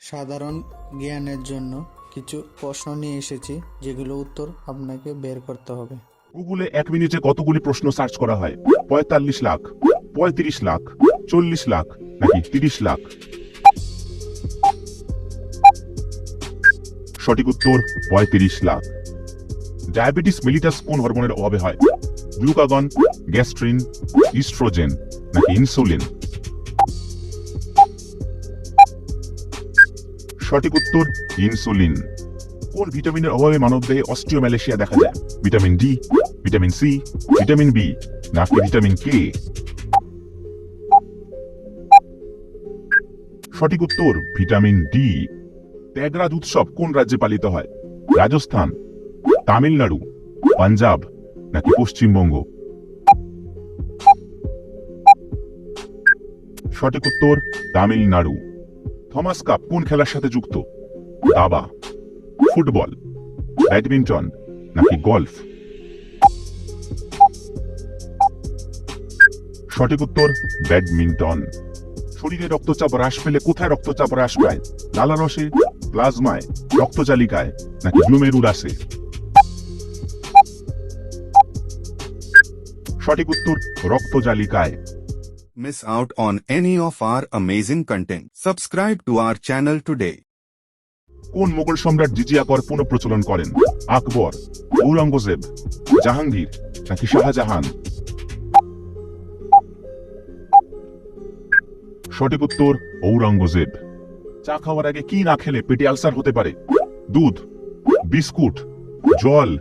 সাধারণ জ্ঞানের জন্য কিছু প্রশ্ন নিয়ে এসেছি, যেগুলো উত্তর আপনাকে বের করতে হবে। গুগলে এক মিনিটে কতগুলি প্রশ্ন সার্চ করা হয়? পঁয়তাল্লিশ লাখ, পঁয়ত্রিশ লাখ, চল্লিশ লাখ, নাকি তিরিশ লাখ? সঠিক উত্তর, পঁয়ত্রিশ লাখ। ডায়াবেটিস মেলিটাস কোন হরমোনের অভাবে হয়? গ্লুকাগন, গ্যাস্ট্রিন, ইস্ট্রোজেন, নাকি ইনসুলিন? সঠিক উত্তর, ইনসুলিন। কোন ভিটামিনের অভাবে মানবদেহে অস্ট্রিওম্যালেশিয়া দেখা যায়? Vitamin D, vitamin C, vitamin B, নাকি ভিটামিন কে? সঠিক উত্তর, ভিটামিন ডি। ত্যাগরাজ উৎসব কোন রাজ্যে পালিত হয়? রাজস্থান, তামিলনাড়ু, পাঞ্জাব, নাকি পশ্চিমবঙ্গ? সঠিক উত্তর, তামিলনাড়ু। থমাস কাপ কোন খেলার সাথে যুক্ত? দাবা, ফুটবল, ব্যাডমিন্টন, নাকি গলফ? সঠিক উত্তর, ব্যাডমিন্টন। শরীরে রক্তচাপ হ্রাস পেলে কোথায় রক্তচাপ হ্রাস পায়? লালারসে, প্লাজমায় রক্তচালিকায় নাকি গ্লুমেরুলাসে সঠিক উত্তর, রক্তজালিকায়। Miss out on any of our amazing content. Subscribe to our channel today. কোন মোগল সম্রাট জিজিয়া কর পুনঃপ্রচলন করেন? আকবর, ঔরঙ্গজেব, জাহাঙ্গীর নাকি শাহজাহান? সঠিক উত্তর, ঔরঙ্গজেব। চা খাওয়ার আগে কি না খেলে পেটে আলসার হতে পারে? দুধ, বিস্কুট, জল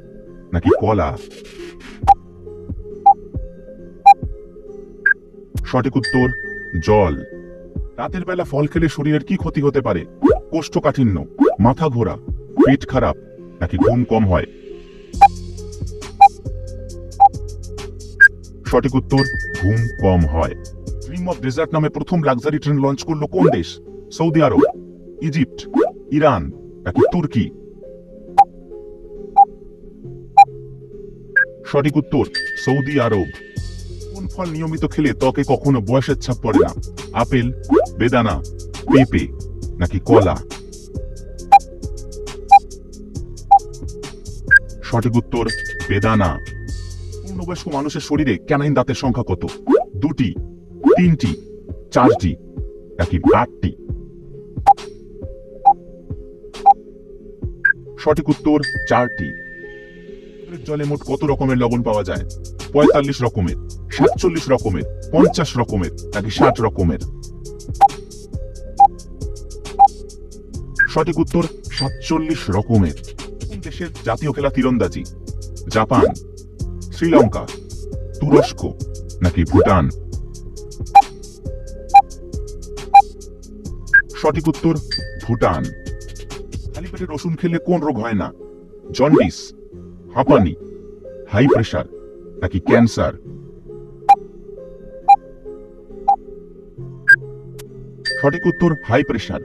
নাকি কলা? সঠিক উত্তর, জল। রাতের বেলা ফল খেলে শরীরের কি ক্ষতি হতে পারে? কোষ্ঠকাঠিন্য, মাথা ঘোরা, পেট খারাপ, নাকি ঘুম কম হয়? সঠিক উত্তর, ঘুম কম হয়। ড্রিম অফ ডেজার্ট নামে প্রথম লাক্সারি ট্রেন লঞ্চ করল কোন দেশ? সৌদি আরব ইজিপ্ট ইরান, নাকি তুর্কি? সঠিক উত্তর, সৌদি আরব। ফল নিয়মিত খেলে ত্বকে কখনো বয়সের ছাপ পড়ে না। আপেল, বেদানা, পেঁপে, নাকি কলা। সঠিক উত্তর, বেদানা। পূর্ণবয়স্ক মানুষের শরীরে ক্যানাইন দাঁতের সংখ্যা কত? দুটি, তিনটি, চারটি, নাকি আটটি সঠিক উত্তর, চারটি। জলে মোট কত রকমের লবণ পাওয়া যায়? পঁয়তাল্লিশ রকমের, সাতচল্লিশ রকমের, পঞ্চাশ রকমের, নাকি ষাট রকমের? সঠিক উত্তর, সাতচল্লিশ রকমের। দেশের জাতীয় খেলা তীরন্দাজি? জাপান, শ্রীলঙ্কা, তুরস্ক, নাকি ভুটান? সঠিক উত্তর, ভুটান। খালি পেটে রসুন খেলে কোন রোগ হয় না? জন্ডিস, হাঁপানি, হাই প্রেশার নাকি ক্যান্সার? সঠিক উত্তর হাই প্রেশার।